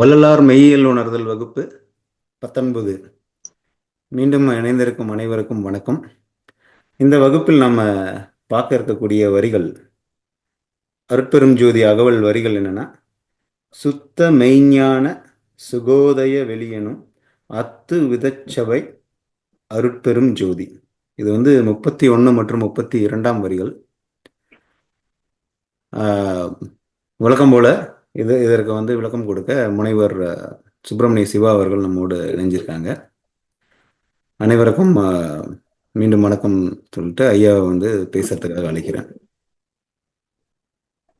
வள்ளலார் மெய்யியல் உணர்தல் வகுப்பு பத்தொன்பது. மீண்டும் இணைந்திருக்கும் அனைவருக்கும் வணக்கம். இந்த வகுப்பில் நம்ம பார்க்க இருக்கக்கூடிய வரிகள் அருட்பெரும் ஜோதி அகவல் வரிகள் என்னன்னா சுத்த மெய்ஞான சுகோதய வெளியனும் அத்து விதச்சபை அருட்பெரும் ஜோதி. இது வந்து முப்பத்தி ஒன்று மற்றும் முப்பத்தி இரண்டாம் வரிகள். வழக்கம் போல இது இதற்கு வந்து விளக்கம் கொடுக்க முனைவர் சுப்பிரமணிய சிவா அவர்கள் நம்மோடு இணைஞ்சிருக்காங்க. அனைவருக்கும் மீண்டும் வணக்கம் சொல்லிட்டு ஐயாவை வந்து பேசுறதுக்காக அழைக்கிறேன்.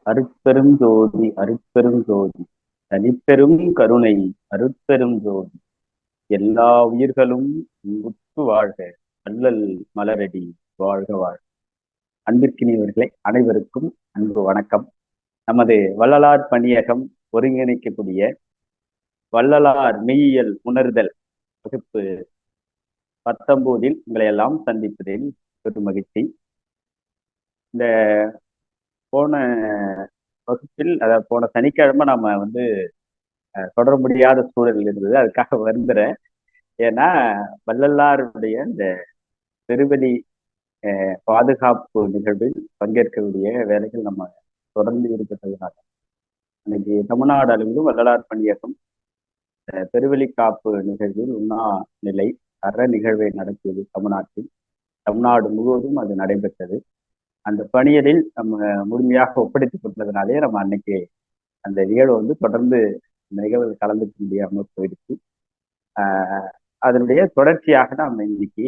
அருட்பெரும் ஜோதி அருட்பெரும் ஜோதி தனிப்பெரும் கருணை அருட்பெரும் ஜோதி எல்லா உயிர்களும் உற்று வாழ்க அல்லல் மலரடி வாழ்க வாழ்க. அன்பிற்கினியவர்களை அனைவருக்கும் அன்பு வணக்கம். நமது வள்ளலார் பணியகம் ஒருங்கிணைக்கக்கூடிய வள்ளலார் மெய்யியல் உணர்தல் வகுப்பு பத்தொன்பதில் உங்களை எல்லாம் சந்திப்பதில் பெரும் மகிழ்ச்சி. இந்த போன வகுப்பில் அதாவது போன சனிக்கிழமை நம்ம வந்து அஹ், தொடர முடியாத சூழல் இருந்தது. அதுக்காக வருந்துறேன். ஏன்னா வள்ளலாருடைய இந்த பெருவெளி அஹ், பாதுகாப்பு நிகழ்வில் பங்கேற்கக்கூடிய வேலைகள் நம்ம தொடர்ந்து இருக்கிறதுனால. இன்னைக்கு தமிழ்நாடு அளவிலும் வள்ளலார் பணியகம் அஹ், பெருவெளிக்காப்பு நிகழ்வில் உண்ணா நிலை அற நிகழ்வை நடத்தியது தமிழ்நாட்டில். தமிழ்நாடு முழுவதும் அது நடைபெற்றது. அந்த பணியலில் நம்ம முழுமையாக ஒப்படைத்துக் கொண்டதுனாலே நம்ம அன்னைக்கு அந்த நிகழ்வு வந்து தொடர்ந்து நிகழ்வில் கலந்துக்க முடியாமல் போயிடுச்சு. ஆஹ் அதனுடைய தொடர்ச்சியாக நம்ம இன்னைக்கு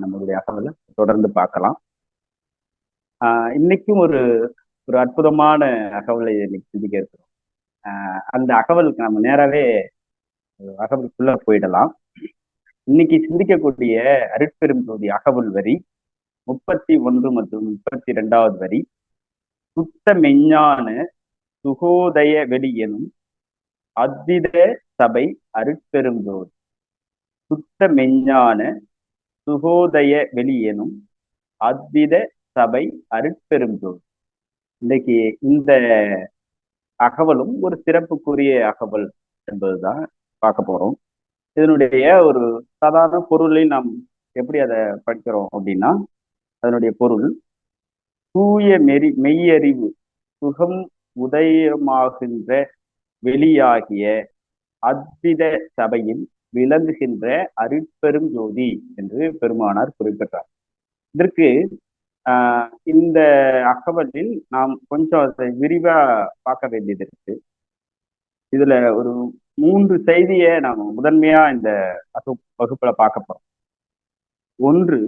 நம்மளுடைய அகவலை தொடர்ந்து பார்க்கலாம். ஆஹ் இன்னைக்கும் ஒரு ஒரு அற்புதமான அகவலை இன்னைக்கு சிந்திக்க இருக்கிறோம். ஆஹ் அந்த அகவலுக்கு நம்ம நேராவே அகவலுக்குள்ள போயிடலாம். இன்னைக்கு சிந்திக்கக்கூடிய அருட்பெரும் தொகுதி அகவல் வரி முப்பத்தி ஒன்று மற்றும் முப்பத்தி இரண்டாவது வரி சுத்த மெஞ்ஞான சுகோதய வெளி எனும் அத்வித சபை அருட்பெரும் சுத்த மெஞ்ஞான சுகோதய வெளி எனும் அத்வித சபை அருட்பெரும் இன்னைக்கு இந்த அகவலும் ஒரு சிறப்புக்குரிய அகவல் என்பதுதான் பார்க்க போறோம். இதனுடைய ஒரு சாதாரண பொருளை நாம் எப்படி அதை படிக்கிறோம் அப்படின்னா அதனுடைய பொருள் தூய மெறி மெய்யறிவு சுகம் உதயமாகின்ற வெளியாகிய அத்வித சபையில் விளங்குகின்ற அருட்பெரும் ஜோதி என்று பெருமானார் குறிப்பிட்டார். இதற்கு இந்த அகவலில் நாம் கொஞ்சம் அதை விரிவா பார்க்க வேண்டியது இருக்கு. இதுல ஒரு மூன்று செய்தியை நாம் முதன்மையா இந்த வகுப்புல பார்க்க போறோம். ஒன்று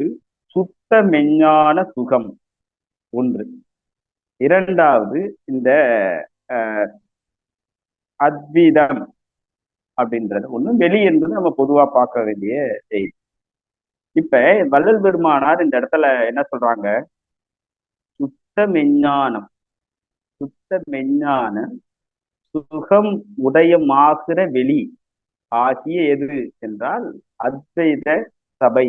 சுத்த மெஞ்ஞான சுகம். ஒன்று. இரண்டாவது இந்த அத்விதம் அப்படின்றது. ஒண்ணு வெளி என்பது நம்ம பொதுவா பார்க்க வேண்டிய செய்தி. இப்ப வள்ளல் பெருமானார் இந்த இடத்துல என்ன சொல்றாங்க? சுத்த மெஞ்ஞானம் சுத்த மெஞ்ஞான சுகம் உதயமாகிற வெளி ஆகிய எது என்றால் அத்வைத சபை.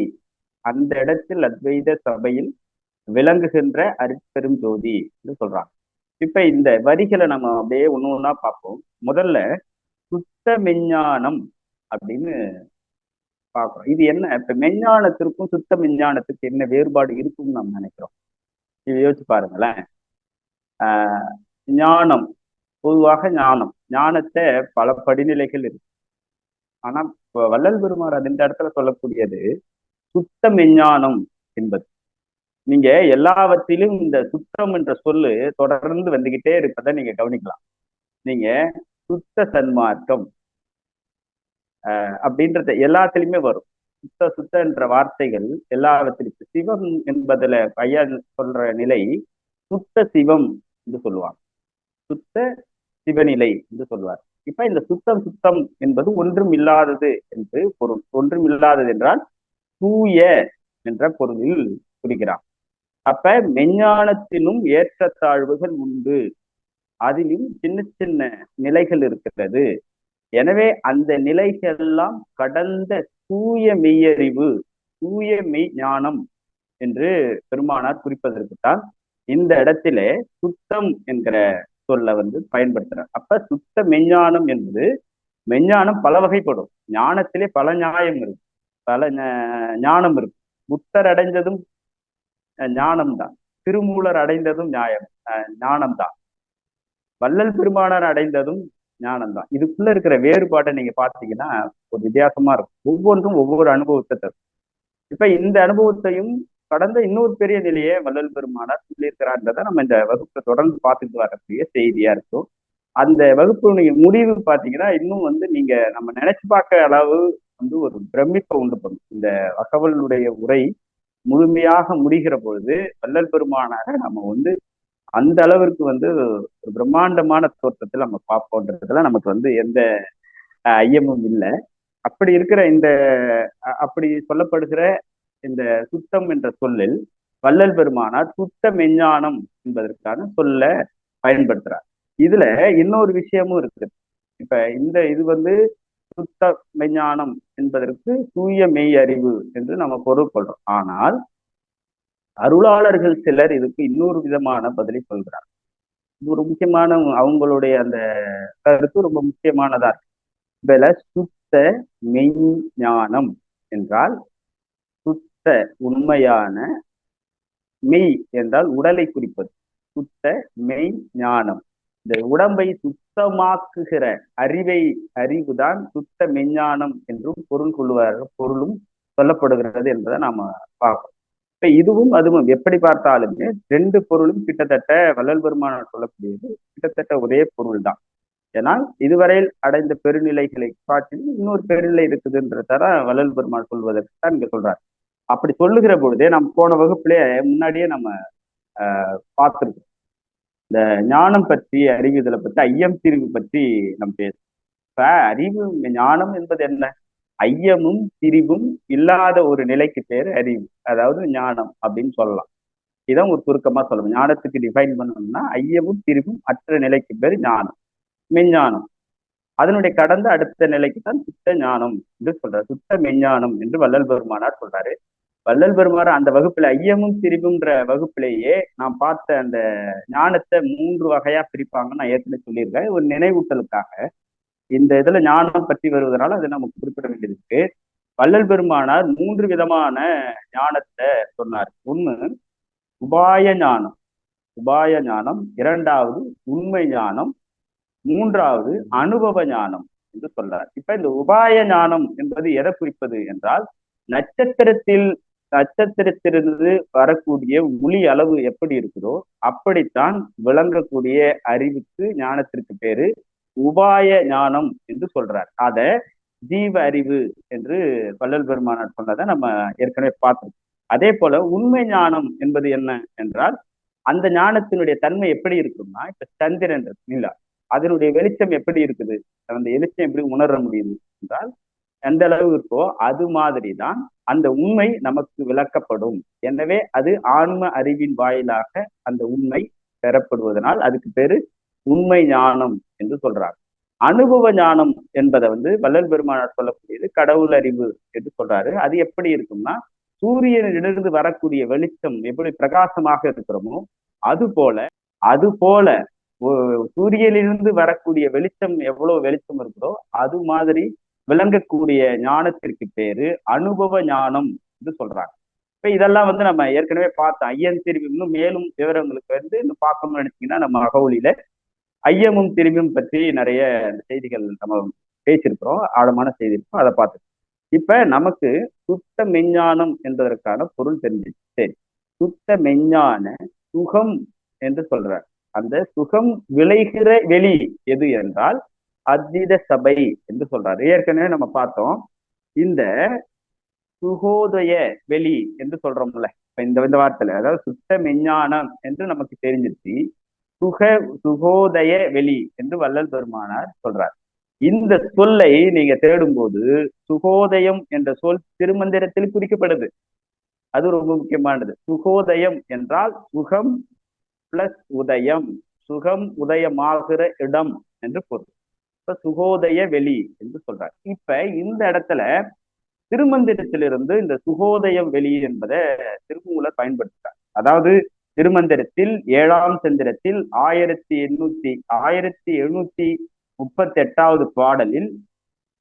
அந்த இடத்தில் அத்வைத சபையில் விளங்குகின்ற அருட்பெரும் ஜோதி என்று சொல்றாங்க. இப்ப இந்த வரிகளை நம்ம அப்படியே ஒண்ணு ஒன்னா பார்ப்போம். முதல்ல சுத்த மெஞ்ஞானம் அப்படின்னு பார்க்கிறோம். இது என்ன? இப்ப மெஞ்ஞானத்திற்கும் சுத்த மெஞ்ஞானத்துக்கு என்ன வேறுபாடு இருக்கும்னு நம்ம நினைக்கிறோம்? இது யோசிச்சு பாருங்களேன். ஆஹ் ஞானம் பொதுவாக ஞானம். ஞானத்தை பல படிநிலைகள் இருக்கு. ஆனா இப்போ வள்ளல் பெருமார் அது இந்த இடத்துல சொல்லக்கூடியது சுத்த மெஞ்ஞானம் என்பது. நீங்க எல்லாவற்றிலும் இந்த சுத்தம் என்ற சொல்லு தொடர்ந்து வந்துகிட்டே இருப்பதை நீங்க கவனிக்கலாம். நீங்க சுத்த சன்மார்க்கம் அப்படின்றத எல்லாத்துலயுமே வரும். சுத்த சுத்தன்ற வார்த்தைகள் எல்லாவற்றிலும் சிவம் என்பதுல ஐயா சொல்ற நிலை சுத்த சிவம் என்று சொல்லுவாங்க. சுத்த சிவநிலை என்று சொல்வார். இப்ப இந்த சுத்தம் சுத்தம் என்பது ஒன்றும் இல்லாதது என்று பொருள் ஒன்றும் இல்லாதது என்றால் தூய என்ற பொருளில் குறிக்கிறான் அப்ப மெஞ்ஞானத்திலும் ஏற்றத்தாழ்வுகள் உண்டு. அதிலும் சின்ன சின்ன நிலைகள் இருக்கிறது. எனவே அந்த நிலைகளெல்லாம் கடந்த தூய மெய்யறிவு தூய மெய் ஞானம் என்று பெருமானார் குறிப்பதற்குத்தான் இந்த இடத்திலே சுத்தம் என்கிற சொல்ல வந்து பயன்படுத்துறார். அப்ப சுத்த மெஞ்ஞானம் என்பது மெஞ்ஞானம் பல வகைப்படும். ஞானத்திலே பல நியாயம் இருக்கு. பல ஞானம் இருக்கு. புத்தர் அடைந்ததும் ஞானம் தான் திருமூலர் அடைந்ததும் நியாயம் ஞானம் தான் வள்ளல் பெருமானார் அடைந்ததும் ஞானம் தான் இதுக்குள்ள இருக்கிற வேறுபாட்டை நீங்க பாத்தீங்கன்னா ஒரு வித்தியாசமா இருக்கும். ஒவ்வொன்றும் ஒவ்வொரு அனுபவத்தை தரும். இப்ப இந்த அனுபவத்தையும் கடந்த இன்னொரு பெரிய நிலையை வள்ளல் பெருமானார் சொல்லியிருக்கிறான்றதை நம்ம இந்த வகுப்பை தொடர்ந்து பார்த்துட்டு வரக்கூடிய செய்தியா இருக்கும். அந்த வகுப்பு முடிவு பாத்தீங்கன்னா இன்னும் வந்து நீங்க நம்ம நினைச்சு பார்க்க அளவு வந்து ஒரு பிரமிப்பை உண்டு பண்ணும். இந்த அகவலுடைய உரை முழுமையாக முடிகிற பொழுது வள்ளல் பெருமானாக நம்ம வந்து அந்த அளவிற்கு வந்து பிரம்மாண்டமான தோற்றத்தில் நம்ம பார்ப்போன்றதுல நமக்கு வந்து எந்த ஐயமும் இல்லை. அப்படி இருக்கிற இந்த அப்படி சொல்லப்படுகிற இந்த சுத்தம் என்ற சொல்லில் வள்ளல் பெருமானார் சுத்த மெஞ்ஞானம் என்பதற்கான சொல்ல பயன்படுத்துறார். இதுல இன்னொரு விஷயமும் இருக்கு. இப்ப இந்த இது வந்து சுத்த மெஞ்ஞானம் என்பதற்கு தூய மெய் அறிவு என்று நம்ம பொருள் கொள்றோம் ஆனால் அருளாளர்கள் சிலர் இதுக்கு இன்னொரு விதமான பதிலை சொல்கிறார். இது ஒரு முக்கியமான அவங்களுடைய அந்த கருத்து ரொம்ப முக்கியமானதா இருக்கு. இதுல சுத்த மெய்ஞானம் என்றால் சுத்த உண்மையான மெய் என்றால் உடலை குறிப்பது. சுத்த மெய் ஞானம். இந்த உடம்பை சுத்தமாக்குகிற அறிவை அறிவுதான் சுத்த மெஞ்ஞானம் என்றும் பொருள் கொள்வார்கள் பொருளும் சொல்லப்படுகிறது என்பதை நாம பார்ப்போம். இப்ப இதுவும் அதுவும் எப்படி பார்த்தாலுமே ரெண்டு பொருளும் கிட்டத்தட்ட வள்ளல் பெருமானார் சொல்லக்கூடியது கிட்டத்தட்ட ஒரே பொருள் தான் ஏன்னால் இதுவரையில் அடைந்த பெருநிலைகளை காட்டிலும் இன்னொரு பெருநிலை இருக்குதுன்றத வள்ளல் பெருமான் சொல்வதற்கு தான் இங்க சொல்றாரு. அப்படி சொல்லுகிற பொழுதே நம்ம போன வகுப்புலயே முன்னாடியே நம்ம ஆஹ் பார்த்திருக்கோம். இந்த ஞானம் பற்றி அறிவுதலை பற்றி ஐயம் தீர்வு பற்றி நம்ம பேசுறோம். இப்ப அறிவு ஞானம் என்பது என்ன? ஐயமும் திரிவும் இல்லாத ஒரு நிலைக்கு பேர் அறிவு. அதாவது ஞானம் அப்படின்னு சொல்லலாம். இதான் ஒரு சுருக்கமா சொல்லணும் ஞானத்துக்கு டிஃபைன் பண்ணணும்னா ஐயமும் திரிவும் அற்ற நிலைக்கு பேர் ஞானம். மெஞ்ஞானம். அதனுடைய கடந்த அடுத்த நிலைக்கு தான் சுத்த ஞானம் என்று சொல்றாரு. சுத்த மெஞ்ஞானம் என்று வள்ளல் பெருமானார் சொல்றாரு. வள்ளல் பெருமானார் அந்த வகுப்புல ஐயமும் திரிவுன்ற வகுப்பிலேயே நான் பார்த்த அந்த ஞானத்தை மூன்று வகையா பிரிப்பாங்கன்னு நான் ஏற்கனவே சொல்லியிருக்கேன். ஒரு நினைவூட்டலுக்காக இந்த இதுல ஞானம் பற்றி வருவதனால அதை நமக்கு குறிப்பிட வேண்டியது இருக்கு. வள்ளல் பெருமானார் மூன்று விதமான ஞானத்தை சொன்னார். ஒண்ணு உபாய ஞானம். உபாய ஞானம். இரண்டாவது உண்மை ஞானம். மூன்றாவது அனுபவ ஞானம் என்று சொல்றார் இப்ப இந்த உபாய ஞானம் என்பது எதை குறிப்பது என்றால் நட்சத்திரத்தில் நட்சத்திரத்திலிருந்து வரக்கூடிய ஒளி அளவு எப்படி இருக்குதோ அப்படித்தான் விளங்கக்கூடிய அறிவுக்கு ஞானத்திற்கு பேரு. உபாய ஞானம் என்று சொல்றார். அத ஜீவ அறிவு என்று வள்ளல் பெருமானார் சொன்னதை நம்ம ஏற்கனவே பார்த்தோம் அதே போல உண்மை ஞானம் என்பது என்ன என்றால் அந்த ஞானத்தினுடைய தன்மை எப்படி இருக்கும்னா இப்ப சந்திரன் நிலா அதனுடைய வெளிச்சம் எப்படி இருக்குது? அந்த வெளிச்சம் எப்படி உணர முடியுது என்றால் எந்த அளவு இருக்கோ அது மாதிரி தான் அந்த உண்மை நமக்கு விளக்கப்படும். எனவே அது ஆன்ம அறிவின் வாயிலாக அந்த உண்மை பெறப்படுவதனால் அதுக்கு பேரு உண்மை ஞானம் என்று சொல்றாங்க. அனுபவ ஞானம் என்பதை வந்து வள்ளல் பெருமானார் சொல்லக்கூடியது கடவுள் அறிவு என்று சொல்றாரு. அது எப்படி இருக்கும்னா சூரியனிலிருந்து வரக்கூடிய வெளிச்சம் எப்படி பிரகாசமாக இருக்கிறோமோ அது போல அது போல சூரியனிலிருந்து வரக்கூடிய வெளிச்சம் எவ்வளவு வெளிச்சம் இருக்குதோ அது மாதிரி விளங்கக்கூடிய ஞானத்திற்கு பேரு அனுபவ ஞானம் என்று சொல்றாங்க. இப்ப இதெல்லாம் வந்து நம்ம ஏற்கனவே பார்த்தோம். ஐயன் திரும்பி இன்னும் மேலும் விவரங்களுக்கு வந்து இன்னும் பார்க்கணும்னு நினைச்சீங்கன்னா நம்ம அகவலியில ஐயமும் திரும்பியும் பற்றி நிறைய செய்திகள் நம்ம பேசியிருக்கிறோம் ஆழமான செய்தி இருக்கும் அதை பார்த்து இப்ப நமக்கு சுத்த மெஞ்ஞானம் என்பதற்கான பொருள் தெரிஞ்சிச்சு. சரி. சுத்த மெஞ்ஞான சுகம் என்று சொல்றார். அந்த சுகம் விளைகிற வெளி எது என்றால் அத்வித சபை என்று சொல்றாரு. ஏற்கனவே நம்ம பார்த்தோம். இந்த சுகோதய வெளி என்று சொல்றோம்ல. இப்ப இந்த இந்த வார்த்தையில அதாவது சுத்த மெஞ்ஞானம் என்று நமக்கு தெரிஞ்சிருச்சு. சுக சுகோதய வெளி என்று வள்ளல் பெருமானார் சொல்றார். இந்த சொல்லை நீங்க தேடும்போது சுகோதயம் என்ற சொல் திருமந்திரத்தில் குறிக்கப்படுது. அது ரொம்ப முக்கியமானது. சுகோதயம் என்றால் சுகம் பிளஸ் உதயம். சுகம் உதயமாகிற இடம் என்று பொருள். இப்ப சுகோதய வெளி என்று சொல்றார். இப்ப இந்த இடத்துல திருமந்திரத்திலிருந்து இந்த சுகோதயம் வெளி என்பதை திருமூலர் பயன்படுத்துறார். அதாவது திருமந்திரத்தில் ஏழாம் சந்திரத்தில் ஆயிரத்தி எண்ணூத்தி ஆயிரத்தி எழுநூத்தி முப்பத்தி எட்டாவது பாடலில்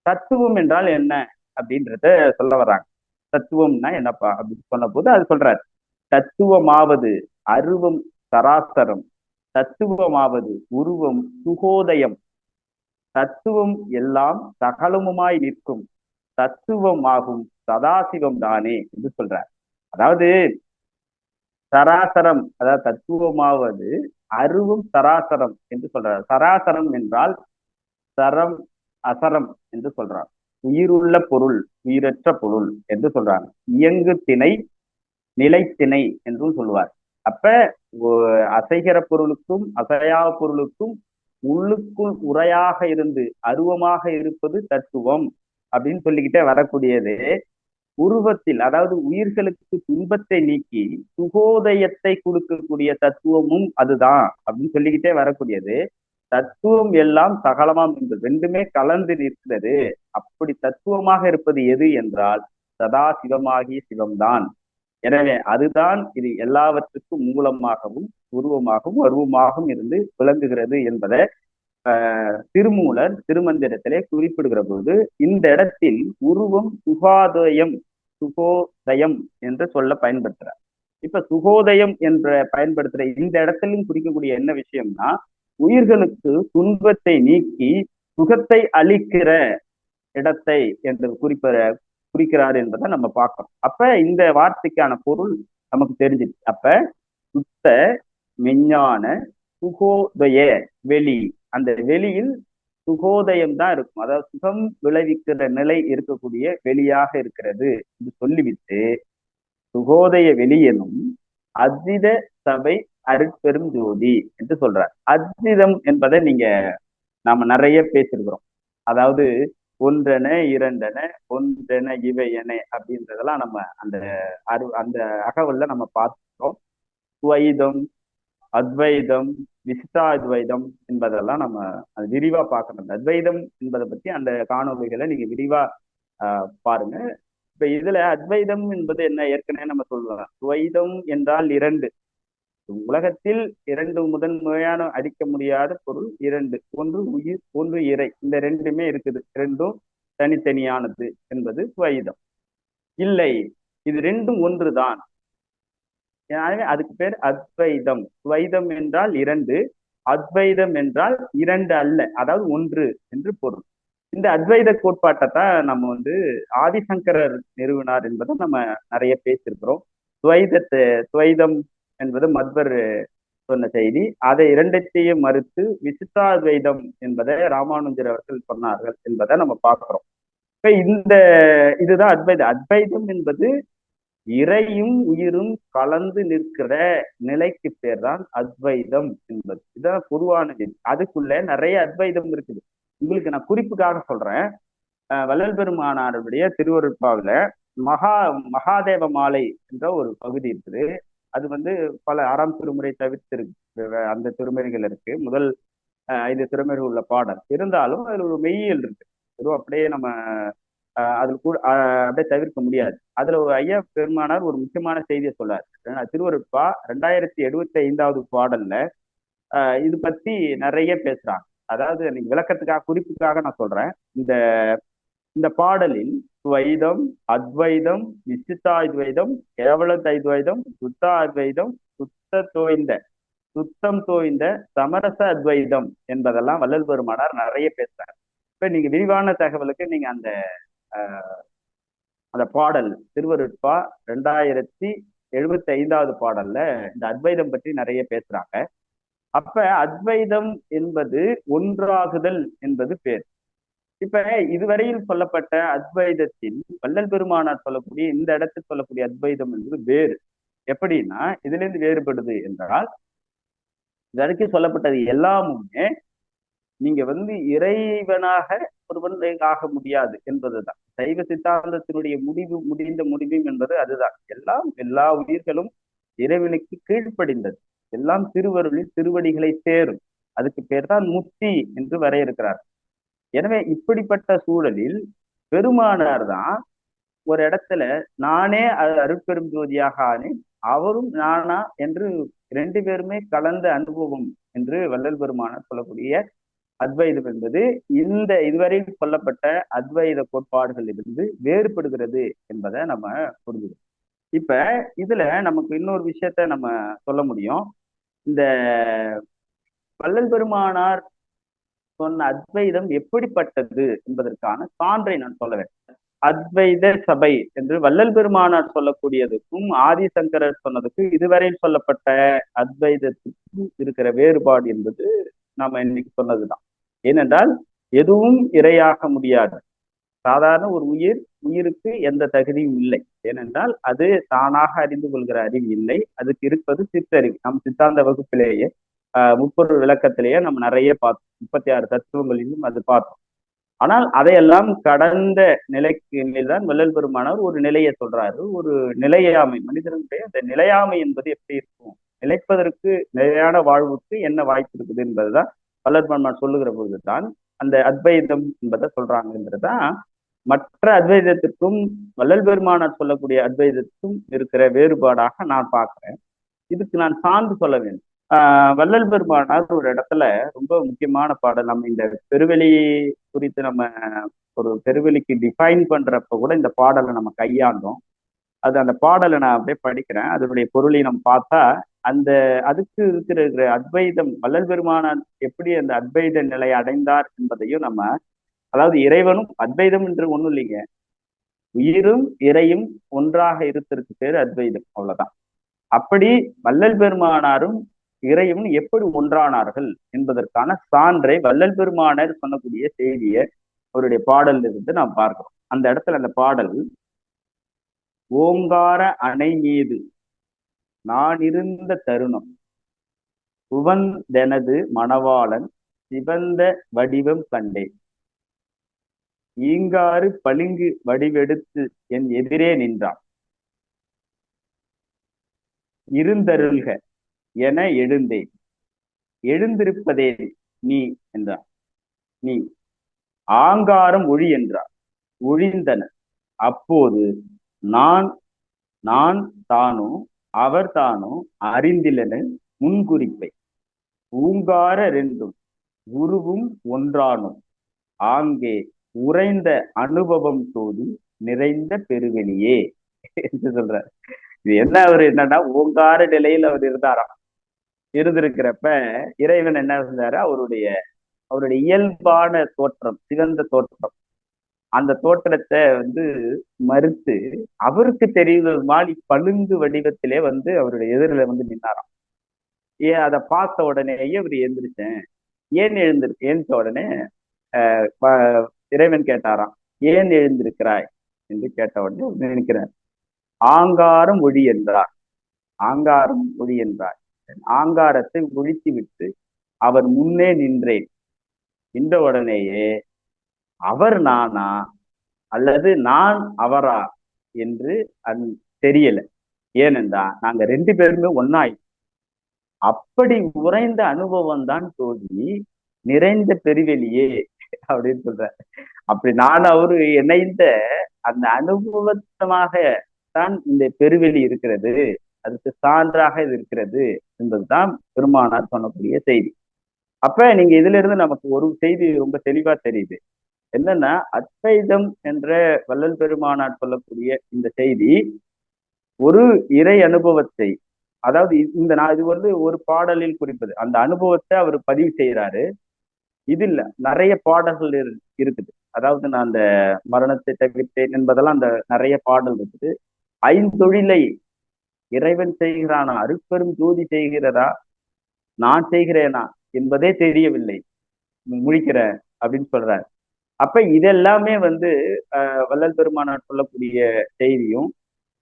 தத்துவம் என்றால் என்ன அப்படின்றத சொல்ல வர்றாங்க. தத்துவம்னா என்னப்பா அப்படின்னு சொன்ன போது அது சொல்றாரு. தத்துவமாவது அருவம் சராசரம் தத்துவமாவது உருவம் சுகோதயம். தத்துவம் எல்லாம் சகலமுமாய் நிற்கும். தத்துவம் ஆகும் சதாசிவம் தானே என்று சொல்றார். அதாவது சராசரம் அதாவது தத்துவமாவது அருவும் சராசரம் என்று சொல்றார். சராசரம் என்றால் சரம் அசரம் என்று சொல்றார். உயிருள்ள பொருள் உயிரற்ற பொருள் என்று சொல்றாங்க. இயங்கு திணை நிலைத்திணை என்றும் சொல்லுவார். அப்ப அசைகிற பொருளுக்கும் அசையா பொருளுக்கும் உள்ளுக்குள் உரையாக இருந்து அருவமாக இருப்பது தத்துவம் அப்படின்னு சொல்லிக்கிட்டே வரக்கூடியது உருவத்தில் அதாவது உயிர்களுக்கு துன்பத்தை நீக்கி சுகோதயத்தை கொடுக்கக்கூடிய தத்துவமும் அதுதான் அப்படின்னு சொல்லிக்கிட்டே வரக்கூடியது. தத்துவம் எல்லாம் சகலமாம் என்று ரெண்டுமே கலந்து நிற்கிறது. அப்படி தத்துவமாக இருப்பது எது என்றால் சதா சிவமாகிய சிவம்தான். எனவே அதுதான் இது எல்லாவற்றுக்கும் மூலமாகவும் உருவமாகவும் அருவமாகவும் இருந்து விளங்குகிறது என்பதை திருமூலர் திருமந்திரத்திலே குறிப்பிடுகிற பொழுது இந்த இடத்தில் உருவம் சுகாதயம் சுகோதயம் என்று சொல்ல பயன்படுத்துறார். இப்ப சுகோதயம் என்ற பயன்படுத்துற இந்த இடத்திலும் குறிக்கக்கூடிய என்ன விஷயம்னா உயிர்களுக்கு துன்பத்தை நீக்கி சுகத்தை அளிக்கிற இடத்தை என்று குறிப்பிட குறிக்கிறார் என்பதை நம்ம பார்க்கணும் அப்ப இந்த வார்த்தைக்கான பொருள் நமக்கு தெரிஞ்சிருச்சு அப்ப சுத்த மெஞ்ஞான சுகோதய வெளி அந்த வெளியில் சுகோதயம் தான் இருக்கும். அதாவது சுகம் விளைவிக்கிற நிலை இருக்கக்கூடிய வெளியாக இருக்கிறது என்று சொல்லிவிட்டு சுகோதய வெளியனும் அஜித சபை அருட்பெரும் ஜோதி என்று சொல்றார். அஜிதம் என்பதை நீங்க நாம நிறைய பேசிருக்கிறோம் அதாவது ஒன்றென இரண்டென ஒன்றென இவையென அப்படின்றதெல்லாம் நம்ம அந்த அரு அந்த அகவல்ல நம்ம பார்த்துட்டோம் துவைதம் அத்வைதம் விசிட்டாத்வைதம் என்பதெல்லாம் நம்ம அது விரிவா பார்க்கணும். அத்வைதம் என்பதை பத்தி அந்த காணொலிகளை நீங்க விரிவா பாருங்க. இப்ப இதுல அத்வைதம் என்பது என்ன? ஏற்கனவே நம்ம சொல்லலாம் துவைதம் என்றால் இரண்டு. உலகத்தில் இரண்டு முதன்மையான அடிக்க முடியாத பொருள் இரண்டு. ஒன்று உயிர் ஒன்று இறை. இந்த ரெண்டுமே இருக்குது. ரெண்டும் தனித்தனியானது என்பது துவைதம். இல்லை இது ரெண்டும் ஒன்றுதான். அதுக்கு பேர் அத்வைதம். துவைதம் என்றால் இரண்டு அத்வைதம் என்றால் இரண்டு அல்ல அதாவது ஒன்று என்று பொருள். இந்த அத்வைத கோட்பாட்டை தான் நம்ம வந்து ஆதிசங்கரர் நிறுவனார் என்பதை நம்ம நிறைய பேசியிருக்கிறோம். துவைதத்தை துவைதம் என்பது மத்வர் சொன்ன செய்தி. அதை இரண்டத்தையும் மறுத்து விசித்தாத்வைதம் என்பதை ராமானுஜர் அவர்கள் சொன்னார்கள் என்பதை நம்ம பார்க்கிறோம். இப்ப இந்த இதுதான் அத்வைதம். அத்வைதம் என்பது இறையும் உயிரும் கலந்து நிற்கிற நிலைக்கு பேர் தான் அத்வைதம் என்பது. இதுதான் பொதுவான அதுக்குள்ள நிறைய அத்வைதம் இருக்குது. உங்களுக்கு நான் குறிப்புக்காக சொல்றேன். வள்ளல் பெருமானாருடைய திருவருட்பாவில மகா மகாதேவ மாலை என்ற ஒரு பகுதி இருக்குது. அது வந்து பல அறம் திருமுறை தவிர்த்து அந்த திருமுறைகள் இருக்கு. முதல் ஐந்து திருமுறை உள்ள பாடல். இருந்தாலும் அதில் ஒரு மெய்யியல் இருக்கு. வெறும் அப்படியே நம்ம அதில் கூட அப்படியே தவிர்க்க முடியாது. அதுல ஒரு ஐயா பெருமானார் ஒரு முக்கியமான செய்தியை சொல்லார் திருவருட்பா ரெண்டாயிரத்தி எழுபத்தி ஐந்தாவது பாடல்ல இது பத்தி நிறைய பேசுறாங்க. அதாவது நீங்க விளக்கத்துக்காக குறிப்புக்காக நான் சொல்றேன். இந்த இந்த பாடலில் துவைதம் அத்வைதம் விசித்தாத்வைதம் கேவல தைத்வைதம் சுத்த அத்வைதம் சுத்த தோய்ந்த சுத்தம் தோய்ந்த சமரச அத்வைதம் என்பதெல்லாம் வள்ளல் பெருமானார் நிறைய பேசுறாங்க இப்ப நீங்க விரிவான தகவலுக்கு நீங்க அந்த அந்த பாடல் திருவருட்பா ரெண்டாயிரத்தி எழுபத்தி ஐந்தாவது பாடல்ல இந்த அத்வைதம் பற்றி நிறைய பேசுறாங்க. அப்ப அத்வைதம் என்பது ஒன்றாகுதல் என்பது பேர். இப்ப இதுவரையில் சொல்லப்பட்ட அத்வைதத்தில் வள்ளல் பெருமானார் சொல்லக்கூடிய இந்த இடத்தில் சொல்லக்கூடிய அத்வைதம் என்பது வேறு. எப்படின்னா இதுல இருந்து வேறுபடுது என்றால் இது சொல்லப்பட்டது எல்லாமுமே நீங்க வந்து இறைவனாக ஒருவன் ஆக முடியாது என்பதுதான். சைவ சித்தாந்தத்தினுடைய முடிவு முடிந்த முடிவும் என்பது அதுதான். எல்லாம் எல்லா உயிர்களும் இறைவனுக்கு கீழ்ப்படிந்தது. எல்லாம் திருவருளில் திருவடிகளை சேரும். அதுக்கு பேர் தான் முக்தி என்று வரையறுக்கிறார். எனவே இப்படிப்பட்ட சூழலில் பெருமானார் தான் ஒரு இடத்துல நானே அருட்பெரும் ஜோதியாக ஆனேன் அவரும் நானா என்று ரெண்டு பேருமே கலந்த அனுபவம் என்று வள்ளல் பெருமானார் சொல்லக்கூடிய அத்வைதம் என்பது இந்த இதுவரையில் சொல்லப்பட்ட அத்வைத கோட்பாடுகளிலிருந்து வேறுபடுகிறது என்பதை நம்ம புரிஞ்சுக்கணும். இப்ப இதுல நமக்கு இன்னொரு விஷயத்த நம்ம சொல்ல முடியும். இந்த வள்ளல் பெருமானார் சொன்ன அத்வைதம் எப்படிப்பட்டது என்பதற்கான சான்றை நான் சொல்ல வேண்டும். அத்வைத சபை என்று வள்ளல் பெருமானார் சொல்லக்கூடியதுக்கும் ஆதிசங்கரர் சொன்னதுக்கும் இதுவரையில் சொல்லப்பட்ட அத்வைதத்துக்கும் இருக்கிற வேறுபாடு என்பது நாம இன்னைக்கு சொன்னதுதான். ஏனென்றால் எதுவும் இரையாக முடியாது. சாதாரண ஒரு உயிர் உயிருக்கு எந்த தகுதியும் இல்லை. ஏனென்றால் அது தானாக அறிந்து கொள்கிற அறிவு இல்லை. அதுக்கு இருப்பது சித்தறிவு நம் சித்தாந்த வகுப்பிலேயே ஆஹ் முப்பொருள் விளக்கத்திலேயே நம்ம நிறைய பார்த்தோம். முப்பத்தி ஆறு தத்துவங்களிலும் அது பார்த்தோம். ஆனால் அதையெல்லாம் கடந்த நிலைக்கு தான் வள்ளல் பெருமானவர் ஒரு நிலையை சொல்றாரு. ஒரு நிலையாமை மனிதனுடைய அந்த நிலையாமை என்பது எப்படி இருக்கும்? நிலைப்பதற்கு நிலையான வாழ்வுக்கு என்ன வாய்ப்பு இருக்குது என்பதுதான் வள்ளல் பெருமான் சொல்லுகிற பொழுதுதான் அந்த அத்வைதம் என்பதை சொல்றாங்கன்றதுதான் மற்ற அத்வைதத்திற்கும் வள்ளல் பெருமானார் சொல்லக்கூடிய அத்வைதத்துக்கும் இருக்கிற வேறுபாடாக நான் பார்க்கிறேன். இதுக்கு நான் சார்ந்து சொல்ல வேண்டும். ஆஹ் வள்ளல் பெருமானார் ஒரு இடத்துல ரொம்ப முக்கியமான பாடல். நம்ம இந்த பெருவெளி குறித்து நம்ம ஒரு பெருவெளிக்கு டிஃபைன் பண்றப்ப கூட இந்த பாடலை நம்ம கையாண்டோம். அது அந்த பாடலை நான் அப்படியே படிக்கிறேன். அதனுடைய பொருளை நம்ம பார்த்தா அந்த அதுக்கு இருக்கிற அத்வைதம் வள்ளல் பெருமானார் எப்படி அந்த அத்வைத நிலை அடைந்தார் என்பதையும் நம்ம அதாவது இறைவனும் அத்வைதம் என்று ஒண்ணும் இல்லைங்க. உயிரும் இறையும் ஒன்றாக இருத்திருக்கு பேர் அத்வைதம் அவ்வளவுதான். அப்படி வள்ளல் பெருமானாரும் இறையும் எப்படி ஒன்றானார்கள் என்பதற்கான சான்றை வள்ளல் பெருமானர் சொல்லக்கூடிய செய்தியை அவருடைய பாடல்ல இருந்து நாம் பார்க்கிறோம். அந்த இடத்துல அந்த பாடல் ஓங்கார அணை மீது நான் இருந்த தருணம். உவந்தெனது மணவாளன் சிவந்த வடிவம் கண்டேன் ஈங்காறு பளிங்கு வடிவெடுத்து என் எதிரே நின்றான். இருந்தருள்க என எழுந்தேன். எழுந்திருப்பதே நீ என்றார் நீ ஆங்காரம் ஒழி என்றார். ஒழிந்தன அப்போது நான் நான் தானும் அவர் தானோ அறிந்திலன முன்குறிப்பை. ஊங்கார ரெண்டும் உருவும் ஒன்றானும். ஆங்கே உறைந்த அனுபவம் தோதி நிறைந்த பெருவெளியே என்று சொல்றார். இது என்ன அவர் என்னன்னா ஓங்கார நிலையில் அவர் இருந்தாராம். இருந்திருக்கிறப்ப இறைவன் என்ன இருந்தாரு அவருடைய அவருடைய இயல்பான தோற்றம் சிவந்த தோற்றம். அந்த தோற்றத்தை வந்து மறுத்து அவருக்கு தெரிவது மாதிரி பழுந்து வடிவத்திலே வந்து அவருடைய எதிரில வந்து நின்னாராம். ஏன் அதை பார்த்த உடனேயே அவர் எழுந்திருச்சேன். ஏன் எழுந்திரு எழுந்த உடனே இறைவன் கேட்டாராம். ஏன் எழுந்திருக்கிறாய்? என்று கேட்ட உடனே நினைக்கிறார். ஆங்காரம் ஒளி என்றார். ஆங்காரம் ஒளி என்றார். ஆங்காரத்தை ஒழித்து விட்டு அவர் முன்னே நின்றேன். நின்ற உடனேயே அவர் நானா அல்லது நான் அவரா என்று அந் தெரியல. ஏனென்றா நாங்க ரெண்டு பேருமே ஒன்னாய். அப்படி உறைந்த அனுபவம் தான் தோல்வி நிறைந்த பெருவெளியே அப்படின்னு சொல்ற அப்படி நான் அவரு இணைந்த அந்த அனுபவத்தமாக தான் இந்த பெருவெளி இருக்கிறது அதுக்கு சான்றாக இது இருக்கிறது என்பதுதான் பெருமானார் சொல்லக்கூடிய செய்தி. அப்ப நீங்க இதுல இருந்து நமக்கு ஒரு செய்தி ரொம்ப தெளிவா தெரியுது. என்னன்னா அத்வைதம் என்ற வள்ளல் பெருமானார் சொல்லக்கூடிய இந்த செய்தி ஒரு இறை அனுபவத்தை அதாவது இந்த நான் இது வந்து ஒரு பாடலில் குறிப்பது. அந்த அனுபவத்தை அவர் பதிவு செய்யறாரு இது இல்ல நிறைய பாடல்கள் இருக்குது. அதாவது நான் அந்த மரணத்தை தவிர்த்தேன் என்பதெல்லாம் அந்த நிறைய பாடல் இருக்குது. ஐந்தொழிலை இறைவன் செய்கிறானா? அருப்பெரும் ஜோதி செய்கிறதா? நான் செய்கிறேனா? என்பதே தெரியவில்லை. முழிக்கிற அப்படின்னு சொல்றாரு. அப்ப இதெல்லாமே வந்து வள்ளல் பெருமானார் சொல்லக்கூடிய செய்தியும்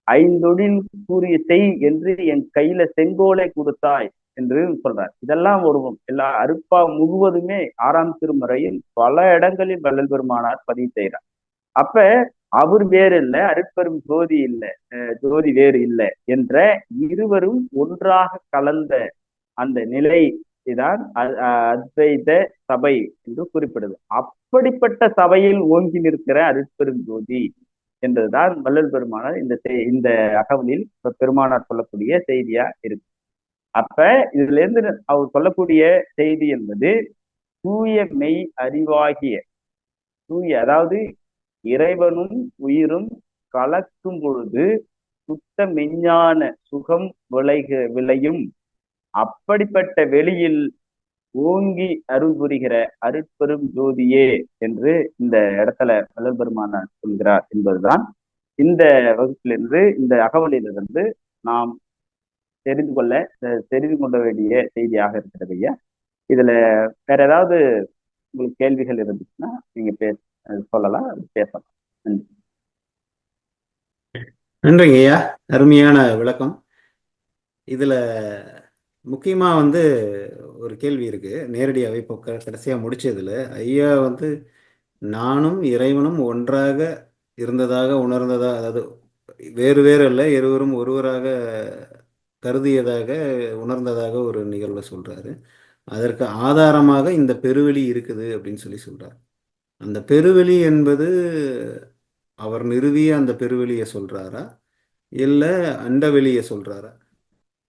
ஐந்தொழில் கூறிய செய் என்று என் கையில செங்கோலை கொடுத்தாய் என்று சொல்றார். இதெல்லாம் ஒரு எல்லா அருப்பா முழுவதுமே ஆறாம் திருமுறையில் பல இடங்களில் வள்ளல் பெருமானார் பதிவு செய்கிறார். அப்ப அவர் வேறு இல்லை அருட்பெரும் ஜோதி இல்லை ஜோதி வேறு இல்லை என்ற இருவரும் ஒன்றாக கலந்த அந்த நிலை தான் அத்வைத சபை என்று குறிப்பிடுது. அப்படிப்பட்ட சபையில் ஓங்கி நிற்கிற அருட்பெரும் ஜோதி என்பதுதான் வள்ளல் பெருமானார் இந்த இந்த அகவலில் பெருமானார் சொல்லக்கூடிய செய்தியா இருக்கு. அப்ப இதுல இருந்து அவர் சொல்லக்கூடிய செய்தி என்பது தூய மெய் அறிவாகிய தூய அதாவது இறைவனும் உயிரும் கலக்கும் பொழுது சுத்த மெஞ்ஞான சுகம் விளைக விளையும் அப்படிப்பட்ட வெளியில் ஓங்கி அருள் புரிகிற அருட்பெரும் ஜோதியே என்று இந்த இடத்துல வள்ளல் பெருமானார் சொல்கிறார் என்பதுதான். இந்த வகுப்பிலிருந்து இந்த அகவலிலிருந்து நாம் தெரிந்து கொள்ள தெரிந்து கொள்ள வேண்டிய செய்தியாக இருக்கிறது ஐயா. இதுல வேற ஏதாவது உங்களுக்கு கேள்விகள் இருந்துச்சுன்னா நீங்க பே சொல்லலாம் பேசலாம். நன்றி. நன்றிங்க ஐயா. அருமையான விளக்கம். இதுல முக்கியமாக வந்து ஒரு கேள்வி இருக்குது நேரடியாகவே இப்போ கடைசியாக முடிச்சதுல. ஐயா வந்து நானும் இறைவனும் ஒன்றாக இருந்ததாக உணர்ந்ததா அதாவது வேறு வேறு இல்லை இருவரும் ஒருவராக கருதியதாக உணர்ந்ததாக ஒரு நிகழ்வை சொல்கிறாரு அதற்கு ஆதாரமாக இந்த பெருவெளி இருக்குது அப்படின்னு சொல்லி சொல்கிறார் அந்த பெருவெளி என்பது அவர் நிறுவிய அந்த பெருவெளியை சொல்கிறாரா இல்லை அண்டவெளியை சொல்கிறாரா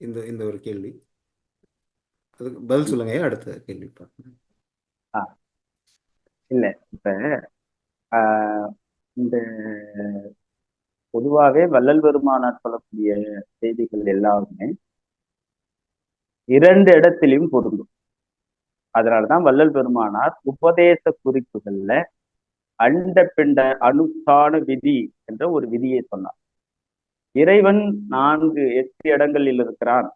இந்த இந்த ஒரு கேள்வி. அதுக்கு பதில் சொல்லுங்க அடுத்த கேள்வி இல்ல இப்ப இந்த பொதுவாகவே வள்ளல் பெருமானார் சொல்லக்கூடிய செய்திகள் எல்லாருமே இரண்டு இடத்திலும் பொருந்தும். அதனாலதான் வள்ளல் பெருமானார் உபதேச குறிப்புகள்ல அண்ட பிண்ட அனுஷ்டான விதி என்ற ஒரு விதியை சொன்னார். இறைவன் நான்கு எட்டு இடங்களில் இருக்கிறான்.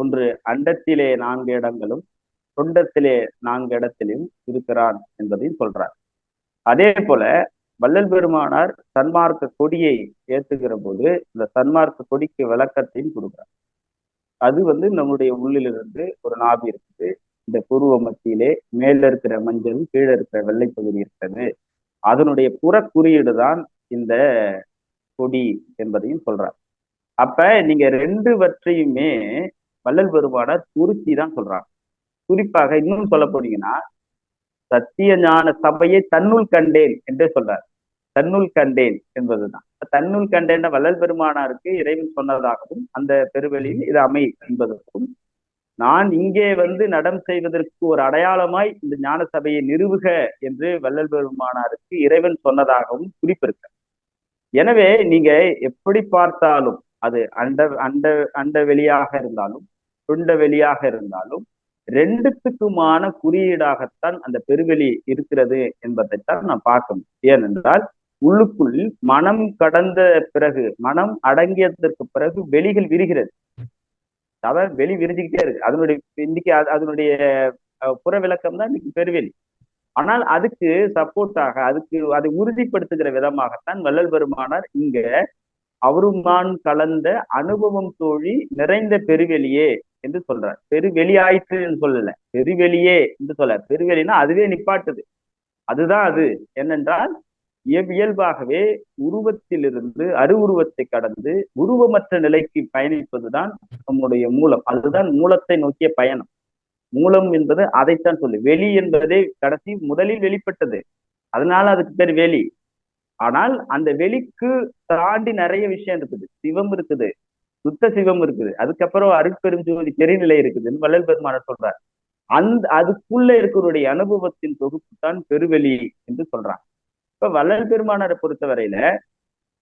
ஒன்று அண்டத்திலே நான்கு இடங்களும் தொண்டத்திலே நான்கு இடத்திலும் இருக்கிறான் என்பதையும் சொல்றார். அதே போல வள்ளல் பெருமானார் சன்மார்க்க கொடியை ஏற்றுகிற போது இந்த சன்மார்க்க கொடிக்கு விளக்கத்தையும் கொடுக்குறார். அது வந்து நம்முடைய உள்ளிலிருந்து ஒரு நாபி இருக்குது. இந்த பூர்வ மத்தியிலே மேல இருக்கிற மஞ்சளும் கீழே இருக்கிற வெள்ளை பகுதி இருக்கிறது. அதனுடைய புற குறியீடு தான் இந்த கொடி என்பதையும் சொல்றார். அப்ப நீங்க ரெண்டு வற்றையுமே வள்ளல் பெருமானார் துருத்தி தான் சொல்றாங்க. குறிப்பாக இன்னும் சொல்ல போனீங்கன்னா சத்திய ஞான சபையை தன்னுள் கண்டேன் என்றே சொல்றார். தன்னுள் கண்டேன் என்பதுதான். தன்னுள் கண்டேன் வள்ளல் பெருமானாருக்கு இறைவன் சொன்னதாகவும் அந்த பெருவெளியில் இது அமை என்பதற்கும் நான் இங்கே வந்து நடம் செய்வதற்கு ஒரு அடையாளமாய் இந்த ஞான சபையை நிறுவுக என்று வள்ளல் பெருமானாருக்கு இறைவன் சொன்னதாகவும் குறிப்பிருக்க எனவே நீங்க எப்படி பார்த்தாலும் அது அண்ட அண்ட அண்ட வெளியாக இருந்தாலும் துண்ட வெளியாக இருந்தாலும் ரெண்டுத்துக்குமான குறியீடாகத்தான் அந்த பெருவெளி இருக்கிறது என்பதைத்தான் நான் பார்க்கணும் ஏனென்றால் உள்ளுக்குள் மனம் கடந்த பிறகு மனம் அடங்கியதற்கு பிறகு வெளிகள் விரிகிறது. அதான் வெளி விரிஞ்சுக்கிட்டே இருக்கு. அதனுடைய இன்னைக்கு அதனுடைய புற விளக்கம் தான் இன்னைக்கு பெருவெளி. ஆனால் அதுக்கு சப்போர்ட்டாக அதுக்கு அதை உறுதிப்படுத்துகிற விதமாகத்தான் வள்ளல் பெருமானார் இங்க அவரும் நான் கலந்த அனுபவம் தோழி நிறைந்த பெருவெளியே என்று சொல்றார். பெருவெளி ஆயிற்றுன்னு சொல்லல. பெருவெளியே என்று சொல்ல. பெருவெளினா அதுவே நிப்பாட்டுது. அதுதான் அது. என்னென்றால் இயல்பாகவே உருவத்திலிருந்து அருவுருவத்தை கடந்து உருவமற்ற நிலைக்கு பயணிப்பதுதான் நம்முடைய மூலம். அதுதான் மூலத்தை நோக்கிய பயணம். மூலம் என்பது அதைத்தான் சொல்லு. வெளி என்பதே கடைசி முதலில் வெளிப்பட்டது. அதனால அதுக்கு பேர் வெளி. ஆனால் அந்த வெளிக்கு தாண்டி நிறைய விஷயம் இருக்குது. சிவம் இருக்குது. சுத்த சிவம் இருக்குது. அதுக்கப்புறம் அருட்பெரும் ஜோதி பெருநிலை இருக்குதுன்னு வள்ளல் பெருமானார் சொல்றார். அந்த அதுக்குள்ள இருக்கிறவருடைய அனுபவத்தின் தொகுப்பு தான் பெருவெளி என்று சொல்றான். இப்ப வள்ளல் பெருமானரை பொறுத்தவரையில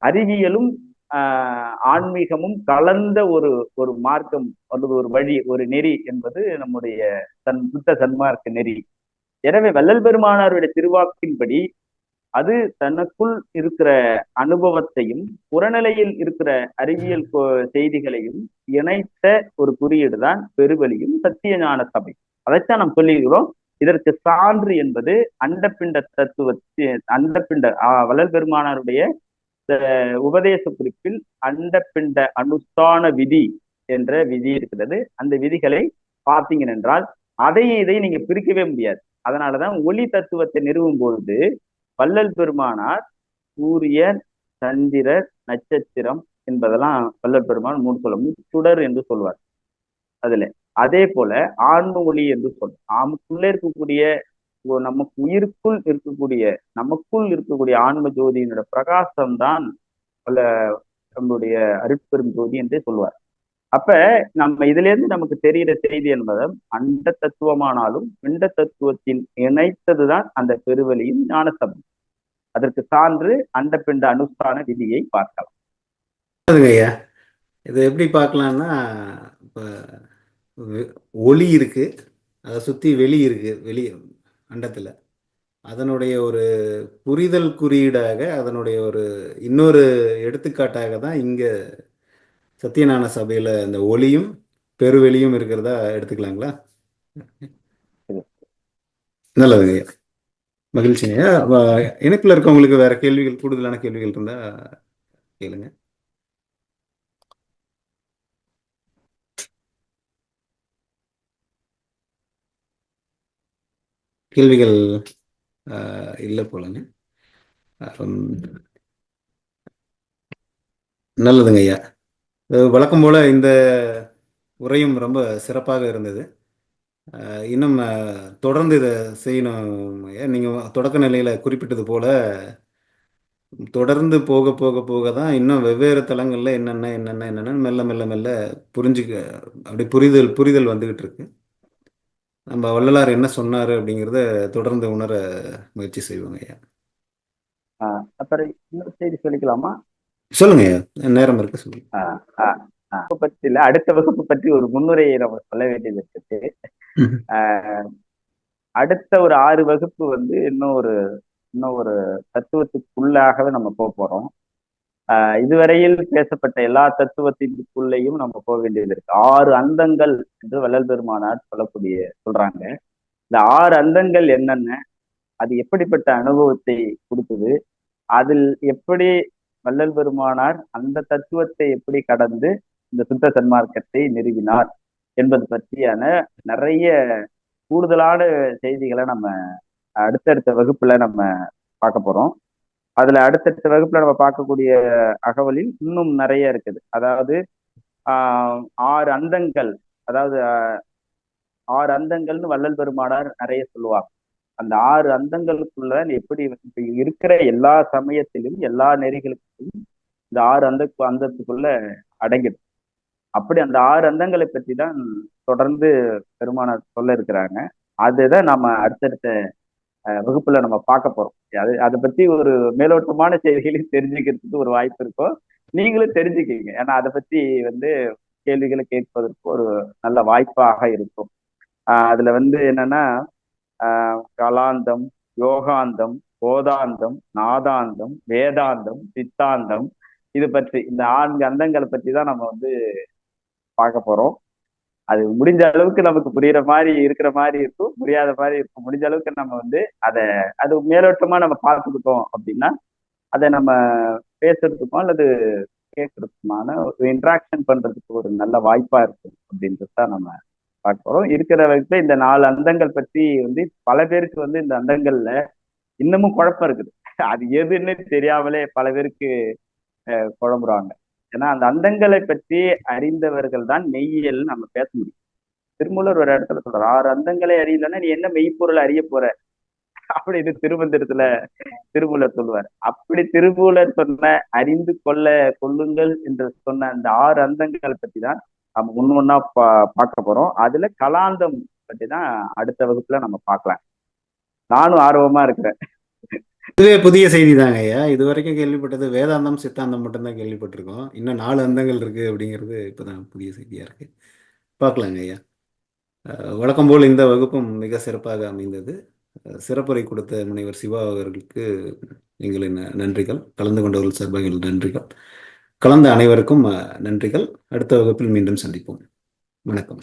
அறிவியலும் ஆஹ் ஆன்மீகமும் கலந்த ஒரு ஒரு மார்க்கம் அல்லது ஒரு வழி ஒரு நெறி என்பது நம்முடைய தன் சுத்த சன்மார்க்க நெறி. எனவே வள்ளல் பெருமானாருடைய திருவாக்கின்படி அது தனக்குள் இருக்கிற அனுபவத்தையும் புறநிலையில் இருக்கிற அறிவியல் செய்திகளையும் இணைத்த ஒரு குறியீடு தான் பெருவெளியும் சத்திய ஞான சபை அதைத்தான் நாம் சொல்லியிருக்கிறோம். இதற்கு சான்று என்பது அண்டப்பிண்ட தத்துவ அண்டப்பிண்ட வளர் பெருமானாருடைய உபதேச குறிப்பில் அண்டப்பிண்ட அனுஷ்டான விதி என்ற விதி இருக்கிறது. அந்த விதிகளை பார்த்தீங்க என்றால் அதையும் இதை நீங்க பிரிக்கவே முடியாது. அதனாலதான் ஒளி தத்துவத்தை நிறுவும் பொழுது வள்ளல் பெருமானார் சூரியன் சந்திரர் நட்சத்திரம் என்பதெல்லாம் வள்ளல் பெருமான் மூணு சொல்ல சுடர் என்று சொல்வார். அதுல அதே போல ஆன்ம ஒளி என்று சொல் நமக்குள்ளே இருக்கக்கூடிய நமக்கு உயிருக்குள் இருக்கக்கூடிய நமக்குள் இருக்கக்கூடிய ஆன்ம ஜோதியினோட பிரகாசம் தான் நம்முடைய அருட்பெரும் ஜோதி என்றே சொல்வார். அப்ப நம்ம இதுல இருந்து நமக்கு தெரிகிற செய்தி என்பது அண்ட தத்துவமானாலும் பிண்ட தத்துவத்தின் இணைத்ததுதான் அந்த பெருவெளியின் ஞானசபம் அதற்கு சான்று அண்ட பிண்ட அனுஷ்டான விதியை பார்க்கலாம். இது எப்படி பார்க்கலாம்னா இப்போ ஒளி இருக்கு அதை சுற்றி வெளி இருக்கு வெளி அண்டத்தில். அதனுடைய ஒரு புரிதல் குறியீடாக அதனுடைய ஒரு இன்னொரு எடுத்துக்காட்டாக தான் இங்கே சத்யநாராயண சபையில் இந்த ஒளியும் பெருவெளியும் இருக்கிறதா எடுத்துக்கலாங்களா? நல்லது ஐயா. மகிழ்ச்சிங்க ஐயா. இணைப்புல இருக்கவங்களுக்கு வேற கேள்விகள் கூடுதலான கேள்விகள் இருந்தா கேளுங்க. கேள்விகள் ஆஹ், இல்லை போலங்க. நல்லதுங்க ஐயா. வழக்கம் போல் இந்த உரையும் ரொம்ப சிறப்பாக இருந்தது. இன்னும் தொடர்ந்து இதை செய்யணும். ஐயா நீங்கள் தொடக்க நிலையில் குறிப்பிட்டது போல் தொடர்ந்து போக போக போக தான் இன்னும் வெவ்வேறு தளங்களில் என்னென்ன என்னென்ன என்னென்ன மெல்ல மெல்ல மெல்ல புரிஞ்சுக்க அப்படி புரிதல் புரிதல் வந்துக்கிட்டு இருக்கு. நம்ம வள்ளலார் என்ன சொன்னார் அப்படிங்கிறத தொடர்ந்து உணர முயற்சி செய்வோங்க ஐயா. அப்புறம் இன்னொரு செய்தி சொல்லிக்கலாமா? சொல்லுங்க நேரம் இருக்கு சொல்லுங்க. ஆஹ் ஆஹ் ஆஹ் வகுப்பு பற்றி இல்ல அடுத்த வகுப்பு பற்றி ஒரு முன்னுரையை நம்ம சொல்ல வேண்டியது இருக்குது. அடுத்த ஒரு ஆறு வகுப்பு வந்து இன்னும் ஒரு இன்னும் ஒரு தத்துவத்துக்குள்ளாகவே நம்ம போக போறோம். இதுவரையில் பேசப்பட்ட எல்லா தத்துவத்திற்குள்ளேயும் நம்ம போக வேண்டியது இருக்கு. ஆறு அந்தங்கள் என்று வள்ளல் பெருமானார் சொல்லக்கூடிய சொல்றாங்க. இந்த ஆறு அந்தங்கள் என்னென்ன அது எப்படிப்பட்ட அனுபவத்தை கொடுத்தது அதில் எப்படி வள்ளல் பெருமானார் அந்த தத்துவத்தை எப்படி கடந்து இந்த சுத்த சன்மார்க்கத்தை நிறுவினார் என்பது பற்றியான நிறைய கூடுதலான செய்திகளை நம்ம அடுத்தடுத்த வகுப்புல நம்ம பார்க்க போறோம். அதுல அடுத்தடுத்த வகுப்புல நம்ம பார்க்கக்கூடிய அகவலில் இன்னும் நிறைய இருக்குது. அதாவது ஆஹ் ஆறு அந்தங்கள் அதாவது ஆறு அந்தங்கள்னு வள்ளல் பெருமானார் நிறைய சொல்லுவாங்க அந்த ஆறு அந்தங்களுக்குள்ள எப்படி இருக்கிற எல்லா சமயத்திலும் எல்லா நெறிகளுக்கும் இந்த ஆறு அந்த அந்தத்துக்குள்ள அடங்கிடும். அப்படி அந்த ஆறு அந்தங்களை பற்றி தான் தொடர்ந்து பெருமானார் சொல்ல இருக்கிறாங்க. அதுதான் நம்ம அடுத்தடுத்த வகுப்புல நம்ம பார்க்க போறோம். அது அதை பத்தி ஒரு மேலோட்டமான செய்திகளையும் தெரிஞ்சுக்கிறதுக்கு ஒரு வாய்ப்பு இருக்கும் நீங்களும் தெரிஞ்சுக்கிங்க ஏன்னா அதை பத்தி வந்து கேள்விகளை கேட்பதற்கு ஒரு நல்ல வாய்ப்பாக இருக்கும். ஆஹ் அதுல வந்து என்னன்னா கலாந்தம் யோகாந்தம் போதாந்தம் நாதாந்தம் வேதாந்தம் சித்தாந்தம். இது பற்றி இந்த நான்கு அந்தங்களை பற்றி தான் நம்ம வந்து பார்க்க போறோம். அது முடிஞ்ச அளவுக்கு நமக்கு புரியுற மாதிரி இருக்கிற மாதிரி இருக்கும் புரியாத மாதிரி இருக்கும். முடிஞ்ச அளவுக்கு நம்ம வந்து அதை அது மேலோட்டமா நம்ம பார்த்துக்கிட்டோம் அப்படின்னா அதை நம்ம பேசுறதுக்கும் அல்லது கேட்கறதுக்குமான ஒரு இன்ட்ராக்ஷன் பண்றதுக்கு ஒரு நல்ல வாய்ப்பா இருக்கும் அப்படின்றது தான் நம்ம பார்க்க போறோம் இருக்கிற வரைக்கும் இந்த நாலு அந்தங்கள் பற்றி வந்து பல பேருக்கு வந்து இந்த அந்தங்கள்ல இன்னமும் குழப்பம் இருக்குது. அது எதுன்னு தெரியாமலே பல பேருக்கு குழம்புறாங்க. ஏன்னா அந்த அந்தங்களை பற்றி அறிந்தவர்கள் தான் மெய்யியல் நம்ம பேச முடியும். திருமூலர் ஒரு இடத்துல சொல்றாரு ஆறு அந்தங்களை அறியலன்னா நீ என்ன மெய்ப்பொருள் அறிய போற? அப்படின்னு திருமந்திரத்துல திருமூலர் சொல்லுவார். அப்படி திருமூலர் சொன்ன அறிந்து கொள்ள கொள்ளுங்கள் என்று சொன்ன அந்த ஆறு அந்தங்களை பத்தி தான் நம்ம ஒண்ணு ஒண்ணா பா பார்க்க போறோம். அதுல கலாந்தம் பற்றி தான் அடுத்த வகுப்புல நம்ம பார்க்கலாம். நானும் ஆர்வமா இருக்கிறேன். இதுவே புதிய செய்தி தாங்க ஐயா. இது வரைக்கும் கேள்விப்பட்டது வேதாந்தம் சித்தாந்தம் மட்டும்தான் கேள்விப்பட்டிருக்கோம். இன்னும் நாலு அந்தங்கள் இருக்கு அப்படிங்கிறது இப்போதான் புதிய செய்தியா இருக்கு. பார்க்கலாங்க ஐயா. வழக்கம் போல் இந்த வகுப்பும் மிக சிறப்பாக அமைந்தது. சிறப்புரை கொடுத்த முனைவர் சிவா அவர்களுக்கு எங்களின் நன்றிகள். கலந்து கொண்டவர்கள் சார்பாக நன்றிகள். கலந்த அனைவருக்கும் நன்றிகள். அடுத்த வகுப்பில் மீண்டும் சந்திப்போம். வணக்கம்.